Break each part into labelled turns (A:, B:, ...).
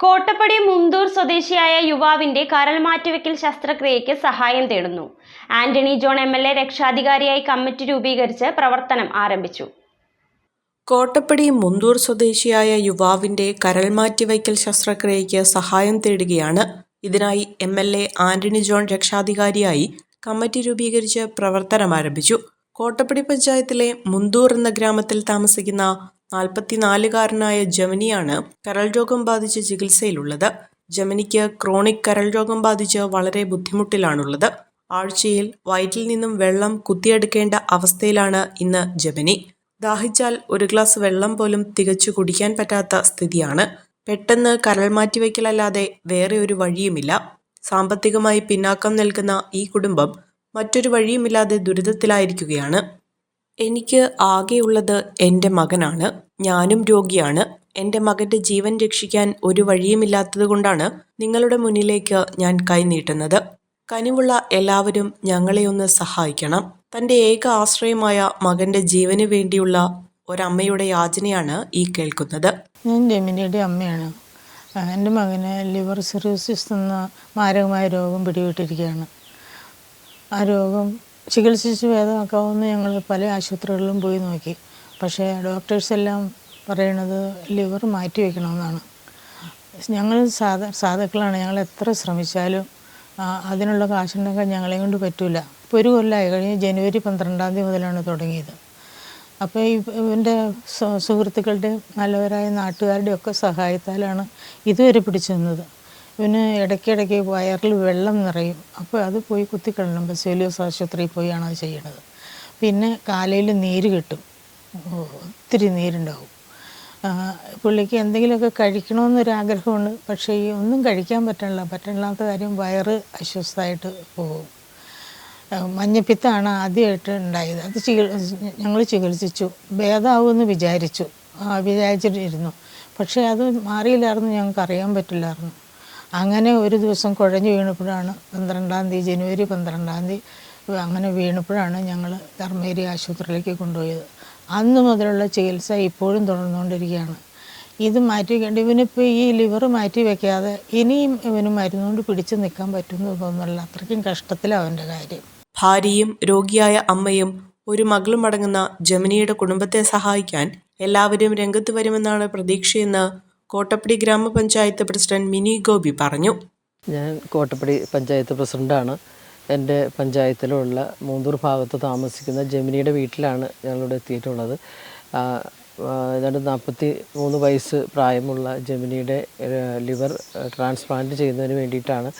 A: കോട്ടപ്പടി മുന്തൂർ സ്വദേശിയായ യുവാവിന്റെ കരൾ മാറ്റിവെക്കൽ ശസ്ത്രക്രിയയ്ക്ക് സഹായം തേടുന്നു. Antony John M L A രക്ഷാധികാരിയായി committee രൂപീകരിച്ച് പ്രവർത്തനം ആരംഭിച്ചു.
B: കോട്ടപ്പടി മുന്തൂർ സ്വദേശിയായ യുവാവിന്റെ കരൾ മാറ്റിവയ്ക്കൽ ശസ്ത്രക്രിയയ്ക്ക് സഹായം തേടുകയാണ് ഇതിനായി M L A Antony John രക്ഷാധികാരിയായി committee രൂപീകരിച്ച് പ്രവർത്തനം ആരംഭിച്ചു. കോട്ടപ്പടി പഞ്ചായത്തിലെ മുന്തൂർ എന്ന ഗ്രാമത്തിൽ താമസിക്കുന്ന നാൽപ്പത്തിനാലുകാരനായ ജമിനിയാണ് കരൾ രോഗം ബാധിച്ച് ചികിത്സയിലുള്ളത്. ജമിനിക്ക് ക്രോണിക് കരൾ രോഗം ബാധിച്ച് വളരെ ബുദ്ധിമുട്ടിലാണുള്ളത്. ആഴ്ചയിൽ വയറ്റിൽ നിന്നും വെള്ളം കുത്തിയെടുക്കേണ്ട അവസ്ഥയിലാണ് ഇന്ന് ജമിനി. ദാഹിച്ചാൽ ഒരു ഗ്ലാസ് വെള്ളം പോലും തികച്ചു കുടിക്കാൻ പറ്റാത്ത സ്ഥിതിയാണ്. പെട്ടെന്ന് കരൾ മാറ്റിവെക്കലല്ലാതെ വേറെ ഒരു വഴിയുമില്ല. സാമ്പത്തികമായി പിന്നാക്കം നിൽക്കുന്ന ഈ കുടുംബം മറ്റൊരു വഴിയുമില്ലാതെ ദുരിതത്തിലായിരിക്കുകയാണ്. എനിക്ക് ആകെയുള്ളത് എന്റെ മകനാണ്. ഞാനും രോഗിയാണ്. എന്റെ മകന്റെ ജീവൻ രക്ഷിക്കാൻ ഒരു വഴിയുമില്ലാത്തതുകൊണ്ടാണ് നിങ്ങളുടെ മുന്നിലേക്ക് ഞാൻ കൈനീട്ടുന്നത് കനിവുള്ള എല്ലാവരും ഞങ്ങളെ ഒന്ന് സഹായിക്കണം. തന്റെ ഏക ആശ്രയമായ മകന്റെ ജീവന് വേണ്ടിയുള്ള ഒരമ്മയുടെ യാചനയാണ് ഈ കേൾക്കുന്നത്.
C: ഞാൻ ജമിനിയുടെ അമ്മയാണ്. എന്റെ മകന് ലിവർ സിറോസിസ് എന്ന മാരകമായ രോഗം പിടിപെട്ടിരിക്കുകയാണ്. ആ രോഗം ചികിത്സിച്ച് ഭേദമാക്കാവുന്ന ഞങ്ങൾ പല ആശുപത്രികളിലും പോയി നോക്കി. പക്ഷേ ഡോക്ടേഴ്സ് എല്ലാം പറയണത് ലിവർ മാറ്റി വയ്ക്കണമെന്നാണ് ഞങ്ങൾ സാധ സാധുക്കളാണ്. ഞങ്ങൾ എത്ര ശ്രമിച്ചാലും അതിനുള്ള കാശുണ്ടാക്കാൻ ഞങ്ങളെ കൊണ്ട് പറ്റില്ല ഇപ്പോൾ ഒരു കൊല്ലമായി കഴിഞ്ഞ് ജനുവരി പന്ത്രണ്ടാം തീയതി മുതലാണ് തുടങ്ങിയത്. അപ്പോൾ ഇവന്റെ സുഹൃത്തുക്കളുടെയും നല്ലവരായ നാട്ടുകാരുടെയും ഒക്കെ സഹായത്താലാണ് ഇതുവരെ പിടിച്ചു നിന്നത്. ഇവന് ഇടയ്ക്കിടയ്ക്ക് വയറിൽ വെള്ളം നിറയും. അപ്പോൾ അത് പോയി കുത്തിക്കളണം ബസേലിയോസ് ആശുപത്രിയിൽ പോയാണ് അത് ചെയ്യണത്. പിന്നെ കാലയിൽ നീര് കിട്ടും. ഒത്തിരി നീരുണ്ടാവും. പുള്ളിക്ക് എന്തെങ്കിലുമൊക്കെ കഴിക്കണമെന്നൊരാഗ്രഹമുണ്ട്. പക്ഷേ ഈ ഒന്നും കഴിക്കാൻ പറ്റണില്ല. പറ്റണില്ലാത്ത കാര്യം വയറ് അസ്വസ്ഥമായിട്ട് പോകും. മഞ്ഞപ്പിത്താണ് ആദ്യമായിട്ട് ഉണ്ടായത്. അത് ചികി ഞങ്ങൾ ചികിത്സിച്ചു. ഭേദമാവുമെന്ന് വിചാരിച്ചു. വിചാരിച്ചിട്ടിരുന്നു പക്ഷേ അത് മാറിയില്ലായിരുന്നു. ഞങ്ങൾക്ക് അറിയാൻ പറ്റില്ലായിരുന്നു. അങ്ങനെ ഒരു ദിവസം കുഴഞ്ഞു വീണപ്പോഴാണ് പന്ത്രണ്ടാം തീയതി ജനുവരി പന്ത്രണ്ടാം തീയതി അങ്ങനെ വീണപ്പോഴാണ് ഞങ്ങൾ ധർമ്മേരി ആശുപത്രിയിലേക്ക് കൊണ്ടുപോയത്. അന്ന് മുതലുള്ള ചികിത്സ ഇപ്പോഴും തുടർന്നുകൊണ്ടിരിക്കുകയാണ്. ഇത് മാറ്റി വെക്കേണ്ട ഇവനിപ്പോൾ ഈ ലിവർ മാറ്റി വെക്കാതെ ഇനിയും ഇവന് മരുന്നുകൊണ്ട് പിടിച്ചു നിൽക്കാൻ പറ്റുമെന്ന് തോന്നുന്നില്ല അത്രയ്ക്കും കഷ്ടത്തിലാണ് അവന്റെ കാര്യം.
B: ഭാര്യയും രോഗിയായ അമ്മയും ഒരു മകളും അടങ്ങുന്ന ജമിനിയുടെ കുടുംബത്തെ സഹായിക്കാൻ എല്ലാവരും രംഗത്ത് വരുമെന്നാണ് പ്രതീക്ഷയെന്ന് കോട്ടപ്പടി ഗ്രാമപഞ്ചായത്ത് പ്രസിഡന്റ് മിനി ഗോപി പറഞ്ഞു.
D: ഞാൻ കോട്ടപ്പടി പഞ്ചായത്ത് പ്രസിഡന്റാണ്. എന്റെ പഞ്ചായത്തിലുള്ള മൂന്നൂർ ഭാഗത്ത് താമസിക്കുന്ന ജമിനിയുടെ വീട്ടിലാണ് ഞങ്ങളിവിടെ എത്തിയിട്ടുള്ളത്. ഏതാണ്ട് നാൽപ്പത്തി മൂന്ന് വയസ്സ് പ്രായമുള്ള ജമിനിയുടെ ലിവർ ട്രാൻസ്പ്ലാന്റ് ചെയ്യുന്നതിന് വേണ്ടിയിട്ടാണ്.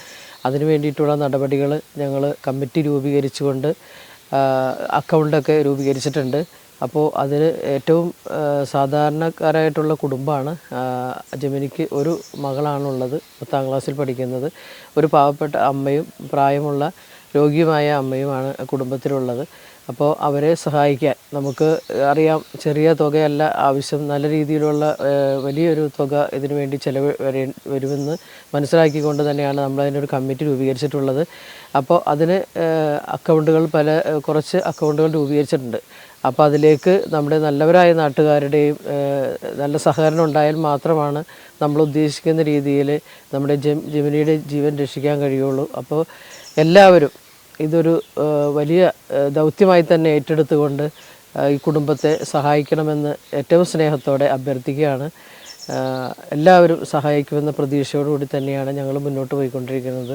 D: അതിന് വേണ്ടിയിട്ടുള്ള നടപടികൾ ഞങ്ങൾ കമ്മിറ്റി രൂപീകരിച്ചുകൊണ്ട് അക്കൗണ്ടൊക്കെ രൂപീകരിച്ചിട്ടുണ്ട്. അപ്പോൾ അതിന് ഏറ്റവും സാധാരണക്കാരായിട്ടുള്ള കുടുംബമാണ് ജമിനിക്ക് ഒരു മകളാണുള്ളത് പത്താം ക്ലാസ്സിൽ പഠിക്കുന്നത്. ഒരു പാവപ്പെട്ട അമ്മയും പ്രായമുള്ള രോഗിയുമായ അമ്മയുമാണ് കുടുംബത്തിലുള്ളത്. അപ്പോൾ അവരെ സഹായിക്കാൻ നമുക്ക് അറിയാം ചെറിയ തുകയല്ല ആവശ്യം നല്ല രീതിയിലുള്ള വലിയൊരു തുക ഇതിനു വേണ്ടി ചിലവ് വരേ വരുമെന്ന് മനസ്സിലാക്കിക്കൊണ്ട് തന്നെയാണ് നമ്മൾ അതിനൊരു കമ്മിറ്റി രൂപീകരിച്ചിട്ടുള്ളത്. അപ്പോൾ അതിന് അക്കൗണ്ടുകൾ പല കുറച്ച് അക്കൗണ്ടുകൾ രൂപീകരിച്ചിട്ടുണ്ട്. അപ്പോൾ അതിലേക്ക് നമ്മുടെ നല്ലവരായ നാട്ടുകാരുടെയും നല്ല സഹകരണം ഉണ്ടായാൽ മാത്രമാണ് നമ്മൾ ഉദ്ദേശിക്കുന്ന രീതിയിൽ നമ്മുടെ ജമിനിയുടെ ജീവൻ രക്ഷിക്കാൻ കഴിയുള്ളൂ. അപ്പോൾ എല്ലാവരും ഇതൊരു വലിയ ദൗത്യമായി തന്നെ ഏറ്റെടുത്തുകൊണ്ട് ഈ കുടുംബത്തെ സഹായിക്കണമെന്ന് ഏറ്റവും സ്നേഹത്തോടെ അഭ്യർത്ഥിക്കുകയാണ്. എല്ലാവരും സഹായിക്കുമെന്ന പ്രതീക്ഷയോടുകൂടി തന്നെയാണ് ഞങ്ങൾ മുന്നോട്ട് പോയിക്കൊണ്ടിരിക്കുന്നത്.